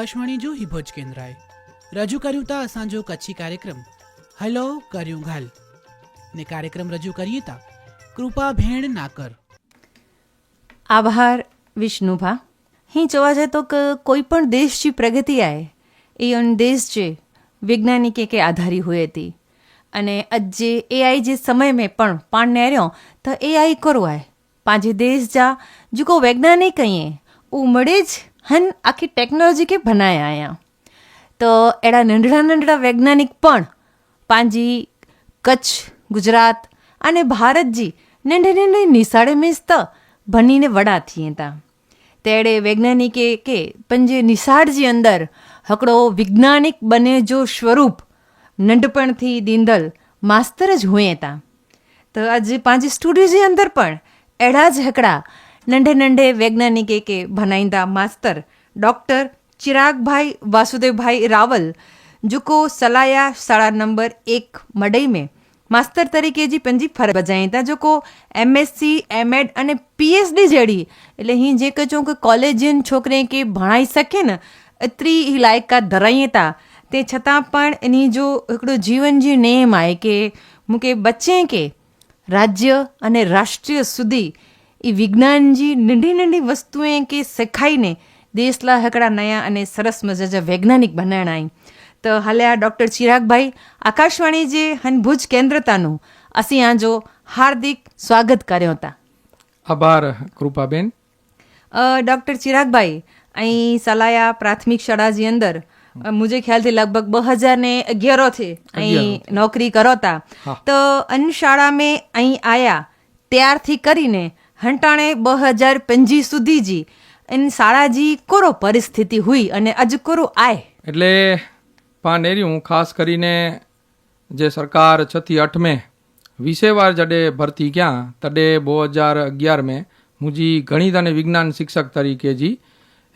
આકાશવાણી જો હી ભુજ કેಂದ್ರએ રજૂ કર્યું તા અસાંજો કચ્છી કાર્યક્રમ. હલો, કર્યું ઘાલ. ને કાર્યક્રમ રજૂ કરીએ તા. કૃપા ભેણ નાકર આભાર, વિષ્ણુભા. હી જોવા જાય તો કોઈ પણ દેશની પ્રગતિ આય, એ અન દેશ જે વૈજ્ઞાનિકે કે આધારી હોય હતી અને અજ જે એઆઈ જે સમય મેં પણ પાણ નેર્યો તો એઆઈ કરવાય પાંજે દેશ જા, જુકો વૈજ્ઞાનિક કહીએ ઉમળે જ હન આખી ટેકનોલોજી કે બનાયા અહીંયા. તો એડા નંઢડા નંઢડા વૈજ્ઞાનિક પણ પાંજી, કચ્છ, ગુજરાત અને ભારતજી નંઢે નંઢે નિશાળે મેસ્ત ભણીને વડા થઈએ તા. તેડે વૈજ્ઞાનિકે કે પણ જે નિશાળજી અંદર હકડો વૈજ્ઞાનિક બને જો સ્વરૂપ નંઢપણથી દીંદલ માસ્તર જ હોઈએ તા. તો આજે પાંચ સ્ટુડિયોજી અંદર પણ એડા જ હકડા નંઢે નંઢે વૈજ્ઞાનિકે કે ભનાઈંદા માસ્તર ડૉક્ટર ચિરાગભાઈ વાસુદેવભાઈ રાવલ જુકો સલાયા શાળા નંબર એક મડઈ મેં માસ્તર તરીકે જી પંજી ફરજ બજાઈ ત્યાં જો કો એમએસસી, એમએડ અને પીએચડી જેડી. એટલે અહીં જે કહો કે કોલેજિયન છોકરે કે ભણાઈ શકે ને એતરી એ લાયકાત ધરાઈએ તા તે છતાં પણ એની જો એકડો જીવન જી નેમ આય કે, મૂકે બચ્ચે કે રાજ્ય અને રાષ્ટ્રીય સુધી એ વિજ્ઞાનજી નંઢી નંઢી વસ્તુએ કે શેખાઈને દેશલા હકડા નયા અને સરસ મજાજા વૈજ્ઞાનિક બનાણાય તો હાલ્યા ડૉક્ટર ચિરાગભાઈ આકાશવાણી જે હનભુજ કેન્દ્રતાનું અસી આજો હાર્દિક સ્વાગત કર્યો હતા. આભાર કૃપાબેન. ડૉક્ટર ચિરાગભાઈ અહીં સલાયા પ્રાથમિક શાળાજી અંદર મુજે ખ્યાલથી લગભગ બે હજાર ને અગિયારો થી અહીં નોકરી કરો તા તો અન્ન શાળા મેં અહીં આયા ત્યારથી કરીને હંટાણે બ હજાર પંજી સુધી જી એન શાળાજી કોરો પરિસ્થિતિ હુઈ અને અજ કોરો આય. એટલે પાન એર્યું ખાસ કરીને જે સરકાર છથી અઠમે અઠ में વીસે વાર જડે ભરતી ક્યાં, તડે બો હજાર અગિયાર હું મુજી ગણિત અને વિજ્ઞાન શિક્ષક તરીકે જી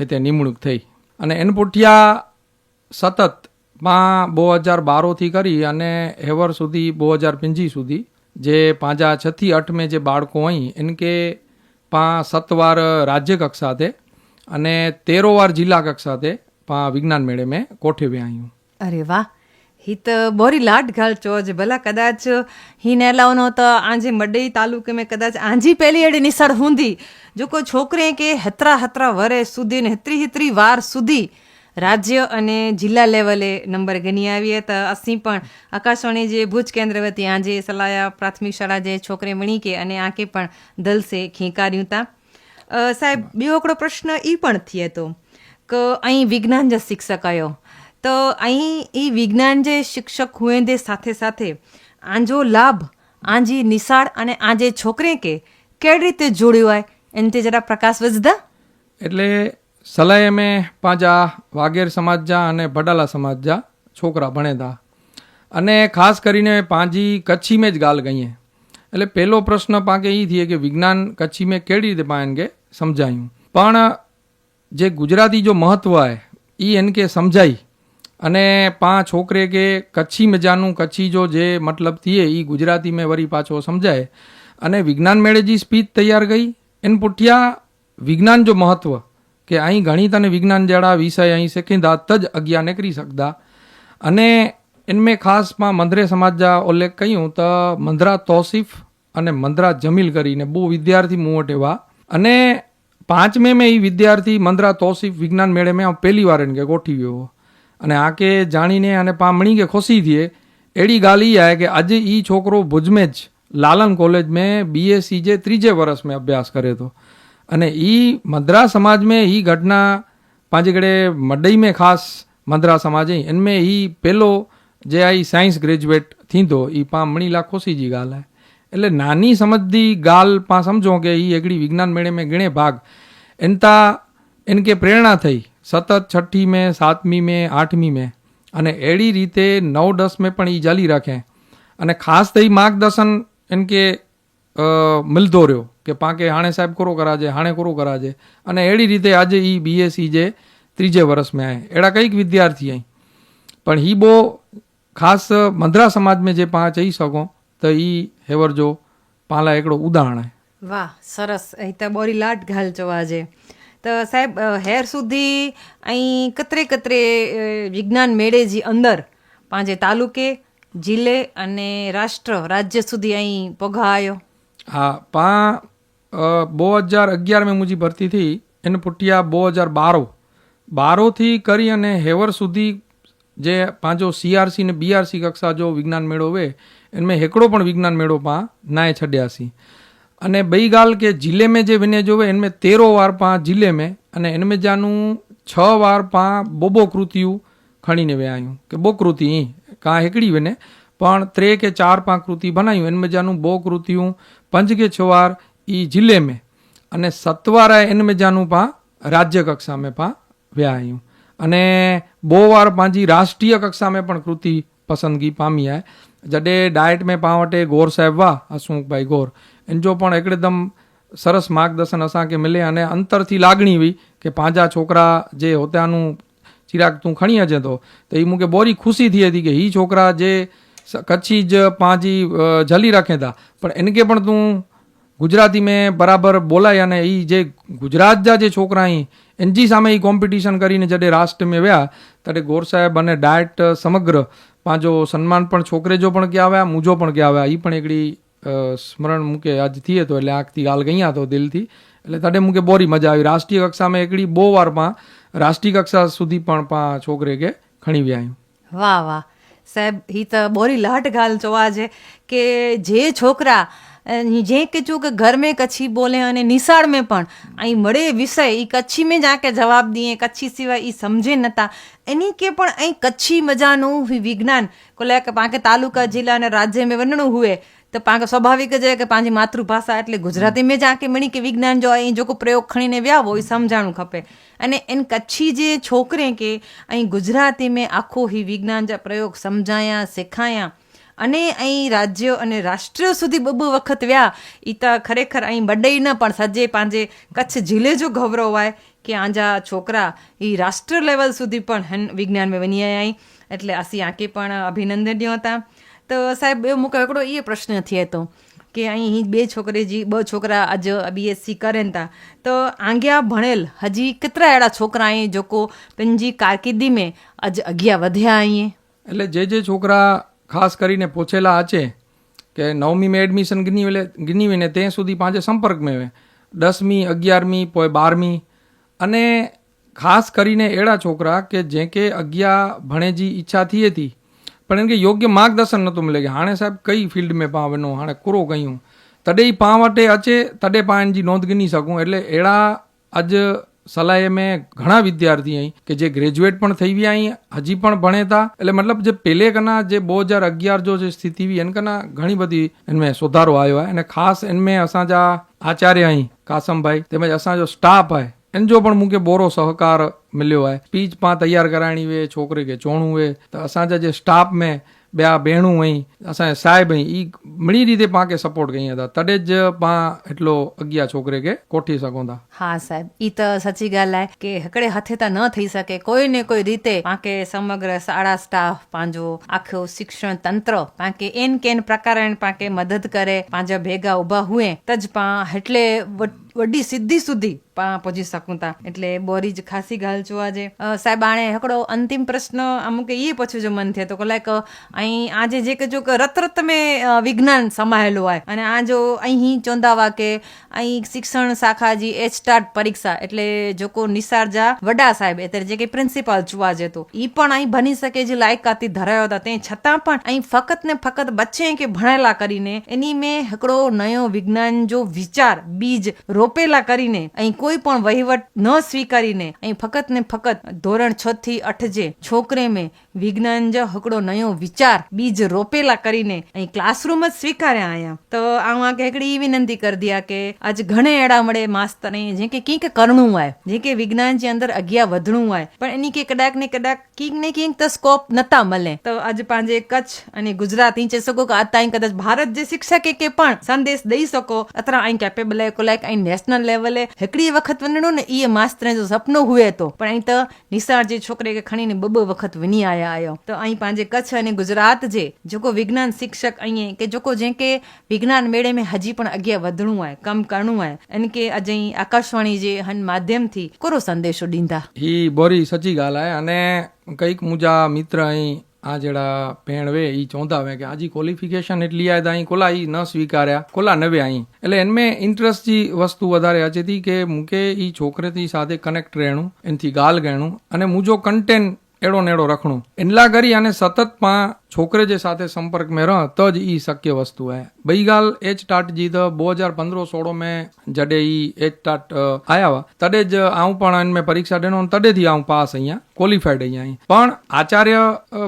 હિતે નિમણૂક થઈ. અને એન પુઠિયા સતતમાં બો હજાર બારોથી કરી અને હેવર સુધી બો હજાર પંજી સુધી જે પાંજા છથી અઠ મેં જે બાળકો અહીં ઇનકે પાં સત વાર રાજ્ય કક્ષા તે અને તેરો વાર જિલ્લા કક્ષા તે પાં વિજ્ઞાન મેળે મેં કોઠે વ્યા અહીં અરે વાહ, હિત બોરી લાટ ઘાલ ચોજ, ભલા કદાચ હી નેલાઓનો તો આંજે મડઈ તાલુકે મેં કદાચ આંજી પહેલી એડી નિસળ હુંધી. જો કોઈ છોકરે કે હતરા હતરા વરે સુધી ને હતરી હતરી વાર સુધી રાજ્ય અને જિલ્લા લેવલે નંબર ગણી આવીએ તો અસી પણ આકાશવાણી જે ભુજ કેન્દ્ર વતી આજે સલાયા પ્રાથમિક શાળા જે છોકરે મણી કે અને આંકે પણ દલસે ખીંકાર્યું તા. સાહેબ, બીજો આપણો પ્રશ્ન એ પણ થયો હતો કે અહીં વિજ્ઞાન જ શિક્ષક આવ્યો તો અહીં એ વિજ્ઞાન જે શિક્ષક હુએંદે સાથે સાથે આંજો લાભ, આંજી નિશાળ અને આજે છોકરે કે કેવી રીતે જોડ્યું હોય એની જરા પ્રકાશ વજદા એટલે સલાહે મેં પાંજા વાગેર સમાજ અને ભડાલા સમાજ છોકરા ભણેતા અને ખાસ કરીને પાંજી કચ્છી મેં જ ગાલ ગઈએ. એટલે પહેલો પ્રશ્ન પાંકે એ થઈએ કે વિજ્ઞાન કચ્છી મેં કેવી રીતે પાયન કે સમજાયું? પણ જે ગુજરાતી જો મહત્વ હે એ એન કે સમજાઈ. અને પા છોકરે કે કચ્છી મજાનું કચ્છી જો જે મતલબ થઈએ એ ગુજરાતી મેં વરી પાછો સમજાય. અને વિજ્ઞાન મેળે જે સ્પીચ તૈયાર ગઈ, એન પુઠિયા વિજ્ઞાન જો મહત્વ કે અહીં ગણિત અને વિજ્ઞાન જેવા વિષય અહીં શીખીંદાત જ અગિયાર નીકળી શકતા. અને એનમે ખાસમાં મંદરે સમાજ ઉલ્લેખ કહ્યું તો મંદરા તોસીફ અને મંદરા જમીલ કરીને બહુ વિદ્યાર્થી મુવટ એવા. અને પાંચમે મેં એ વિદ્યાર્થી મંદરા તોસીફ વિજ્ઞાન મેળે મેં પહેલી વાર એને કે ગોઠવી ગયો. અને આ કે જાણીને અને પામણી કે ખુશી થઈએ એડી ગાલી આવે કે આજે એ છોકરો ભુજમે જ, લાલન કોલેજ મેં બીએસસી જે ત્રીજે વર્ષ મેં અભ્યાસ કર્યો હતો અને એ मदरा समाज में ही घटना पंहिंजे कहिड़े मडई में ख़ासि मदरा समाज जी इन में ही पहलो जे आई साइंस ग्रेजुएट थींदो ई पाण मणी लाइ जी ॻाल्हि आहे એટલે નાની સમજદી ગાલ પાણ સમજો કે એ એકડી વિજ્ઞાન મેળે મેં ગણે ભાગ. એનતા એનકે પ્રેરણા થઈ. સતત છઠ્ઠી મેં, સાતમી મેં, આઠમી મેં. અને એડી રીતે નવ દસ મેં પણ એ જાલી રાખે. અને ખાસ થઈ માર્ગદર્શન એનકે મિલદો રહ્યો કે પાંકે હાણે સાહેબ કોરો કરાજે, હાણે કોરો કરાજે. અને એડી રીતે આજે એ બીએસસી જે ત્રીજે વર્ષ મેં આય. એડા કંઈક વિદ્યાર્થી અહીં. પણ હી બો ખાસ મદ્રા સમાજ મેં જે પાંચ ચઈ શકો, તો ઈ હેવર જો પાલા એકડો ઉદાહરણ વાહ, સરસ. અહીં તો બોરી લાટ ઘાલ જોવા જે તો સાહેબ હેર સુધી અહીં કતરે કતરે વિજ્ઞાન મેળેજી અંદર, પાંજે તાલુકે, જિલ્લે અને રાષ્ટ્ર રાજ્ય સુધી અહીં પગાયો हाँ पा बो हज़ार अगियार में मुंहिंजी भर्ती थी इन पुठियां ॿ हज़ार ॿारहों ॿारहों थी करी अने हेवर सुधी जे पंहिंजो सी आर सी ने बी आर सी कक्षा जो विज्ञान मेड़ो हुए इन में हिकिड़ो पण विज्ञान मेड़ो पाण नाहे छॾियासीं अने ॿई ॻाल्हि की जिले में जे विने जो हुए इन में तेरहों वार पाण जिले में अने इन में जानू छह वार पाण ॿोॿो कृतियूं खणी ने विया आहियूं की ॿो कृति का हिकिड़ी विने પણ त्रे के चार पाँच कृति बनायूं इन में जानू बो कृतियूं पंज के छवार ई ज़िले में અને સત્વાર इन में जानू पा રાજ્ય કક્ષા મેં પા વ્યા આયું અને બહુ વાર પાંજી રાષ્ટ્રીય કક્ષા મેં પણ કૃતિ પસંદગી પામી आहे जॾहिं डाइट में पाण वटि गौर साहिब हुआ हसूक भाई गौर इन जो पाण हिकदमि સરસ માર્ગદર્શન અસાંखे મિલે અને અંતરથી લાગણી હોય કે પાંજા છોકરા જે હોતાનું ચિરાગ તું ખણી અજે તો તો એ મૂકે બોરી ખુશી થઈ હતી કે એ છોકરા જે કચ્છી જ પાંચી જલી રાખે તા પણ इनके પણ તું ગુજરાતી મેં બરાબર બોલાય અને એ જે ગુજરાત જા જે છોકરા અહીં એનજી સામે એ કોમ્પિટિશન કરીને જ્યારે રાષ્ટ્ર મેં વ્યા ત્યારે ગોર સાહેબ અને ડાયટ સમગ્ર પાંજો સન્માન પણ છોકરેજો પણ કે આવ્યા મુજો પણ કે આવ્યા એ પણ એકડી સ્મરણ મૂકે આજ થઈએ તો એટલે આંખથી ગાલ ગયા તો દિલથી. એટલે તારે મૂકે બોરી મજા આવી. રાષ્ટ્રીય કક્ષામાં એકડી બહુ વારમાં રાષ્ટ્રીય કક્ષા સુધી પણ પા છોકરે કે ખણી વ્યા વાહ વાહ. સાહેબ હિત બોરી લાટ ગાલ જોવા છે કે જે છોકરા જે કહેજો કે ઘર મેં કચ્છી બોલે અને નિશાળ મેં પણ, અહીં મળે વિષય એ કચ્છી મેં જ આંકે જવાબ દઈએ કચ્છી સિવાય એ સમજે નતા. એની કે પણ અહીં કચ્છી મજાનું વિજ્ઞાન કોલે કે પાંકે તાલુકા, જિલ્લા અને રાજ્ય મેં વંડણું હુએ. તો પાંખ સ્વાભાવિક જ કે પાંજી માતૃભાષા એટલે ગુજરાતી મેં જ આંખે મણી કે વિજ્ઞાન જો અહીં જો કોઈ પ્રયોગ ખણીને વ્યાવો, એ સમજાણું ખપે. અને એન કચ્છી જે છોકરે કે અહીં ગુજરાતી મેં આખો હી વિજ્ઞાન જા પ્રયોગ સમજાયા, શીખાયા. અને અહીં રાજ્ય અને રાષ્ટ્ર સુધી બબુ વખત વ્યા એ તો ખરેખર અહીં બડઈ ન પણ સજે પાંજે કચ્છ જિલ્લે જો ગૌરવાય કે આંજા છોકરા એ રાષ્ટ્ર લેવલ સુધી પણ હન વિજ્ઞાનમાં વની આયા એટલે આસી આંકે પણ અભિનંદન હતા. તો સાહેબ, એવો મૂકે એકડો એ પ્રશ્ન થયો હતો કે અહીં બે છોકરી જી, બ છોકરા આજ બીએસસી કરેન તા. તો આંગ્યા ભણેલ હજી કેતરા એડા છોકરા અહીં જોકો પંજી કારકિર્દી મેં આજ અગિયા વધ્યા અહીં? એટલે જે જે છોકરા ખાસ કરીને પૂછેલા છે કે નવમી મેં એડમિશન ગીનીવે ગીનીવીને તે સુધી પાંચે સંપર્ક મેળવે. દસમી, અગિયારમી પછી બારમી. અને ખાસ કરીને એડા છોકરા કે જે કે અગિયાર ભણેજી ઈચ્છા થઈ હતી પણ એનಗೆ યોગ્ಯ ಮಾರ್ಗದರ್ಶನ નહોતું મળે કે હાણે સાહેબ કઈ ફિલ્ડ મેં પાવનો, હાણે કરો કયું તડે એ પાં વટે અચે, તડે પાણ જી નોંધ ગણી શકું. એટલે એડા આજ સલાહે મેં ઘણા વિદ્યાર્થી અહીં કે જે ગ્રેજ્યુએટ પણ થઈ ગયા અહીં, હજી પણ ભણેતા. એટલે મતલબ જે પેલે કના જે બો હજાર અગિયાર જો જે સ્થિતિ હતી એને કના ઘણી બધી એનમે સુધારો આવ્યો હોય અને ખાસ એનમે અસાંજા આચાર્ય અહીં, કાસમભાઈ, તેમજ અસાંજો સ્ટાફ હોય એન જો પણ મૂકે બોરો સહકાર मिलियो आहे स्पीच पाण तयारु कराइणी हुई छोकिरे खे चवणो हुई त असांजा जे स्टाफ में ॿिया भेणूं हुई असांजे साहिब हुई ई मिड़ी रीते पाण खे सपोर्ट कई था तॾहिं ज पाण हेतिरो अॻियां छोकिरे खे कोठी सघूं था हा साहिब ई त सची ॻाल्हि आहे की हिकिड़े हथे त न थी सघे कोई न कोई रीते पाण समग्र साड़ा स्टाफ पंहिंजो आखियो शिक्षण तंत्र पाण खे एन केन प्रकारनि पाण खे मदद करे पंहिंजा भेगा उभा हुए त ज पाण हेटले વડી સિદ્ધિ સુધી પહોંચી શકું તા એટલે બોરી જ ખાસી ગાલ છું આજે સાહેબ, આણે હકડો અંતિમ પ્રશ્ન અમુક એ પછી જો મન થયા તો કલાક અહીં આજે જે કે જો કે રત રત વિજ્ઞાન સમાયેલું હોય. અને આ જો અહીં ચોંદાવા કે અહીં શિક્ષણ શાખા જી એચ સ્ટાર્ટ પરીક્ષા એટલે જોકો નિસારજા વડા સાહેબ એટલે જે કે પ્રિન્સિપાલ ચુવા તો એ પણ અહીં ભણી શકે જે લાયકાતી ધરાયો હતા. તે છતાં પણ અહીં ફક્ત ને ફક્ત બચ્ચે કે ભણેલા કરીને એની મેં હકડો નયો વિજ્ઞાન જો વિચાર, બીજ રો રોપેલા કરીને, અહીં કોઈ પણ વહીવટ ન સ્વીકારીને, અહીં ફક્ત ને ફક્ત ધોરણ છ થી અઠ જે છોકરે મેં વિજ્ઞાન જ હકડો નયો વિચાર બીજ રોપેલા કરીને અહીં ક્લાસરૂમ જ સ્વીકાર્યા અહીંયા તો હું આ કેકડી વિનંતી કરી દિયા કે આજ ઘણે એડા મળે માસ્તર જે કે કંઈક કરણું આય જે કે વિજ્ઞાન જે અંદર અગિયા વધણું આય પણ એની કે કદાક ને કદાક કંઈક ને કંઈક તો સ્કોપ નતા મળે. તો આજ પાંજે કચ્છ અને ગુજરાત અહીં ચઈ શકો કે આ તાઈ કદાચ ભારત જે શિક્ષકે કે પણ સંદેશ દઈ શકો, અત્રા અહીં કેપેબલ આય કોલાક અહીં નેશનલ લેવલે હિકડી વખત વનણો ને ઈ માસ્તર જો સપનો હુએ તો. પણ અહીં તો નિસાર જે છોકરે કે ખણીને બબો વખત વિની આયા. वञी आया आया आहियो त અહીં पंहिंजे कच्छ अने गुजरात जे जेको विज्ञान शिक्षक ईअं के जेको जंहिंखे विज्ञान मेड़े में हजी पण अॻियां वधिणो आहे कमु करिणो आहे इन खे अॼु ई आकाशवाणी जे हन माध्यम थी कहिड़ो संदेशो ॾींदा ही बोरी सची ॻाल्हि आहे अने કંઈક મુંજા મિત્ર અહીં આ જેડા ભેણ વે ઈ ચોંધા વે કે આજી ક્વોલિફિકેશન એટલી આય અહીં કોલા ઈ ન સ્વીકાર્યા કોલા નવે અહીં એટલે એનમે ઇન્ટરેસ્ટ જી વસ્તુ વધારે અચે હતી કે મૂકે ઈ છોકરેથી સાથે કનેક્ટ રહેણું એનથી ગાલ ગણું અને મુજો કન્ટેન્ટ એડો નેડો રખણું. એટલા કરી અને સતતમાં છોકરે જે સાથે संपर्क में रह तज ई शक्य वस्तु है बई ॻाल्हि एच टाट जी त ॿ हज़ार पंद्रहं सोरहं में जॾहिं ई एच टाट आया हुआ तॾहिं ज आऊं पाण हिन में परीक्षा ॾिनो तॾहिं थी आऊं पास અહીંયા ક્વોલિફાઈડ અહીંયા અહીં પણ આચાર્ય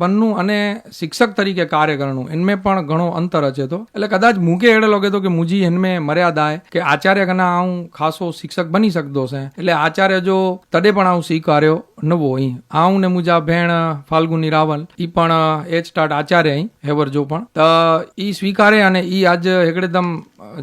બનવું અને શિક્ષક તરીકે કાર્ય કરવાનું એનમે પણ ઘણો અંતર હશે તો એટલે કદાચ મૂકે એડે લાગે તો કે મુજી એનમે મર્યાદા હે કે આચાર્ય કના આઉં ખાસો શિક્ષક બની શકતો છે. એટલે આચાર્ય જો તડે પણ આઉં સ્વીકાર્યો નવો અહીં આઉં ને મુજા ભેણ, ફાલ્ગુની રાવલ, ઈ પણ એચ ટાટ વિરાટ આચાર્ય અહીં હેવરજો પણ. તો એ સ્વીકારે અને એ આજ એકદમ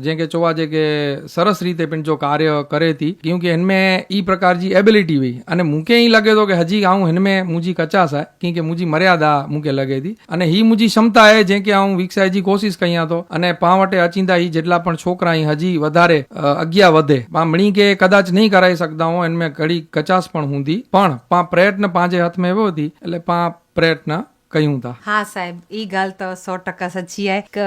જે કે જોવા છે કે સરસ રીતે પણ જો કાર્ય કરે હતી ક્યુંકિ इनमें ई प्रकार जी एबिलिटी हुई અને મુકે અહીં લાગે તો કે હજી આઉં હેનમે મુજી કચાસ હે ક્યુંકિ મુજી મર્યાદા મુકે લાગે હતી અને હી મુજી ક્ષમતા હે જે કે આઉં વિકસાય જી કોશિશ કઈયા તો. અને પાવટે અચિંતા હી જેટલા પણ છોકરા અહીં હજી વધારે અગિયા વધે. પા મણી કે કદાચ નહીં કરાઈ શકતા હું એનમે ઘડી કચાસ પણ હુંધી પણ પા પ્રયત્ન પાંજે હાથમાં એવો હતી, એટલે પા પ્રયત્ન कयूं था हा साहिब ई ॻाल्हि त सौ टका सची आहे की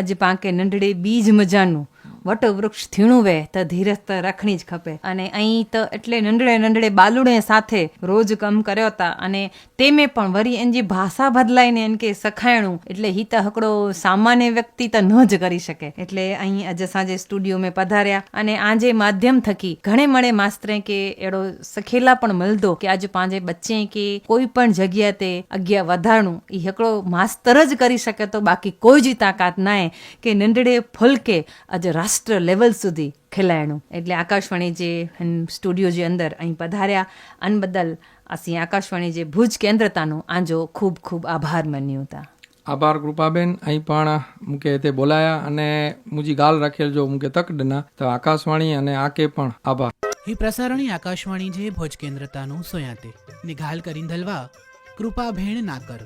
अॼु पाण खे नंढड़े बीज मजानो વટવૃક્ષ ધીણું વે તો ધીરજ તો રાખણી જ ખપે. અને અહીં તો એટલે નંડળે નંડળે બાલુડે સાથે રોજ કમ કર્યો હતા અને તેમે પણ વરી એની ભાષા બદલાઈને એમ કે સખાયણું. એટલે હિતા હકડો સામાન્ય વ્યક્તિ તો ન જ કરી શકે. એટલે અહીં આજે સાંજે સ્ટુડિયો મેં પધાર્યા અને આજે માધ્યમ થકી ઘણે મળે માસ્તરે કે એડો સખેલા પણ મળતો કે આજે પાંજે બચ્ચે કે કોઈ પણ જગ્યા તે અગ્યા વધારણું. એ હકડો માસ્તર જ કરી શકે તો બાકી કોઈ જ તાકાત નાય કે નંડળે ફલકે આજે રાષ્ટ્ર માસ્ટર લેવલ સુધી ખેલાયણું. એટલે આકાશવાણી જે સ્ટુડિયો જે અંદર અહીં પધાર્યા અન બદલ અસી આકાશવાણી જે ભુજ કેન્દ્રતાનો આંજો ખૂબ ખૂબ આભાર મન્યું હતા. આભાર કૃપાબેન. અહીં પણ મૂકે તે બોલાયા અને મુજી ગાલ રાખેલ જો મૂકે તકડના તો આકાશવાણી અને આકે પણ આભાર. હી પ્રસારણી આકાશવાણી જે ભોજ કેન્દ્રતાનું સોયાતે. નિઘાલ કરીન ધલવા કૃપાભેણ ના કર